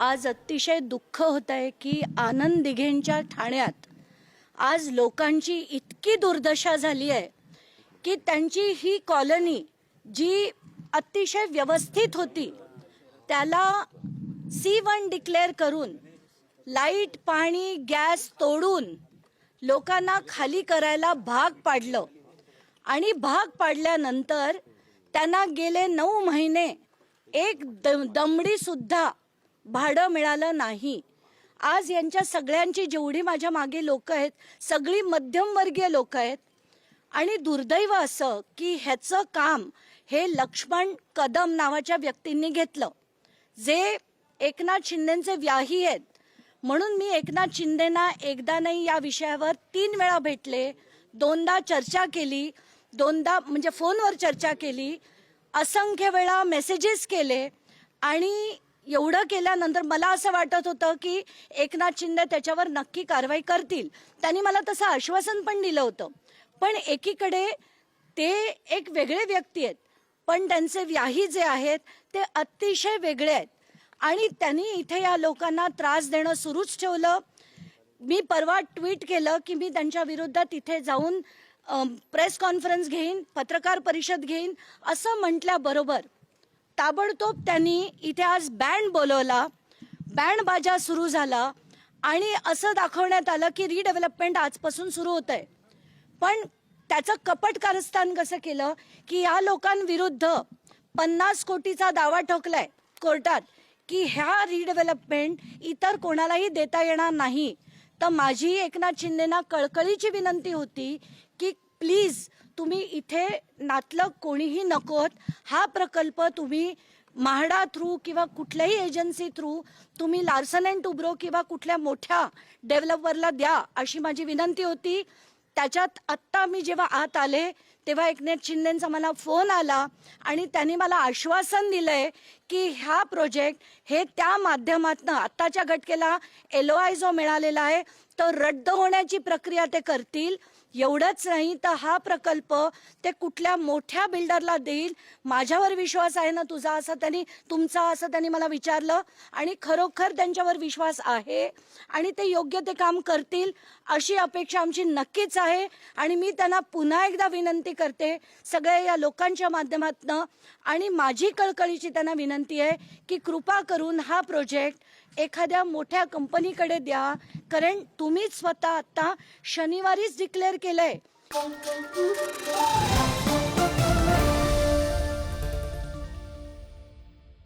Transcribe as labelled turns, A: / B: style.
A: आज अतिशय दुःख होत आहे की आनंद दिघेंच्या ठाण्यात आज लोकांची इतकी दुर्दशा झाली आहे की त्यांची ही कॉलनी जी अतिशय व्यवस्थित होती त्याला सी वन डिक्लेअर करून लाइट पाणी गॅस तोडून लोकांना खाली करायला भाग पाडलं. आणि भाग पाडल्यानंतर त्यांना गेले नऊ महिने एक द दमडी सुद्धा भाडं मिळालं नाही. आज यांच्या सगळ्यांची जेवढी माझ्या मागे लोक आहेत सगळी मध्यमवर्गीय लोक आहेत. आणि दुर्दैव असं की ह्याचं काम हे लक्ष्मण कदम नावाच्या व्यक्तींनी घेतलं. जे एकनाथ शिंदेचे व्याही आहेत. म्हणून मी एकनाथ शिंदेना एकदा नाही या विषयावर तीन वेळा भेटले. दोनदा चर्चा केली. दोनदा म्हणजे फोनवर चर्चा केली. असंख्य वेळा मेसेजेस केले. आणि एवढं केल्यानंतर मला असं वाटत होतं की एकनाथ शिंदे त्याच्यावर नक्की कारवाई करतील. त्यांनी मला तसं आश्वासन पण दिलं होतं. पण एकीकडे ते एक वेगळे व्यक्ती आहेत. पण त्यांचे व्याही जे आहेत ते अतिशय वेगळे आहेत. आणि त्यांनी इथे या लोकांना त्रास देणं सुरूच ठेवलं. मी परवा ट्विट केलं की मी त्यांच्या विरोधात इथे जाऊन प्रेस कॉन्फरन्स घेईन पत्रकार परिषद घेईन असं म्हटल्याबरोबर ताबडतोब त्यांनी इथे आज बँड बोलवला. बँड बाजा सुरू झाला आणि असं दाखवण्यात आलं की रिडेव्हलपमेंट आजपासून सुरू होत आहे पण त्याचं कपट कारस्थान कसं केलं की या लोकांविरुद्ध पन्नास कोटीचा दावा ठोकलाय कोर्टात की ह्या रिडेव्हलपमेंट इतर कोणालाही देता येणार नाही. तर माझी एकनाथ शिंदेना कळकळीची विनंती होती की प्लीज तुम्ही इथे नातलं कोणीही नकोत हा प्रकल्प तुम्ही म्हाडा थ्रू किंवा कुठल्याही एजन्सी थ्रू तुम्ही लार्सन अँड टुब्रो किंवा कुठल्या मोठ्या डेव्हलपरला द्या अशी माझी विनंती होती. त्याच्यात आत्ता मी जेव्हा आत आले तेव्हा एकनाथ शिंदेचा मला फोन आला आणि त्यांनी मला आश्वासन दिलंय की ह्या प्रोजेक्ट हे त्या माध्यमातनं आत्ताच्या घटकेला एल आय जो मिळालेला आहे तो रद्द होण्याची प्रक्रिया ते करतील. एवढंच नाही तर हा प्रकल्प ते कुठल्या मोठ्या बिल्डरला देईल माझ्यावर विश्वास आहे ना तुझा? असं त्यांनी तुमचा असं त्यांनी मला विचारलं आणि खरोखर त्यांच्यावर विश्वास आहे आणि ते योग्य ते काम करतील अशी अपेक्षा आमची नक्कीच आहे. आणि मी त्यांना पुन्हा एकदा विनंती करते. सगळ्या या लोकांच्या माध्यमातनं आणि माझी कळकळीची त्यांना विनंती आहे की कृपा करून हा प्रोजेक्ट एखाद्या मोठ्या कंपनीकडे द्या. कारण तुम्हीच स्वतः आता शनिवारीच डिक्लेअर केलंय.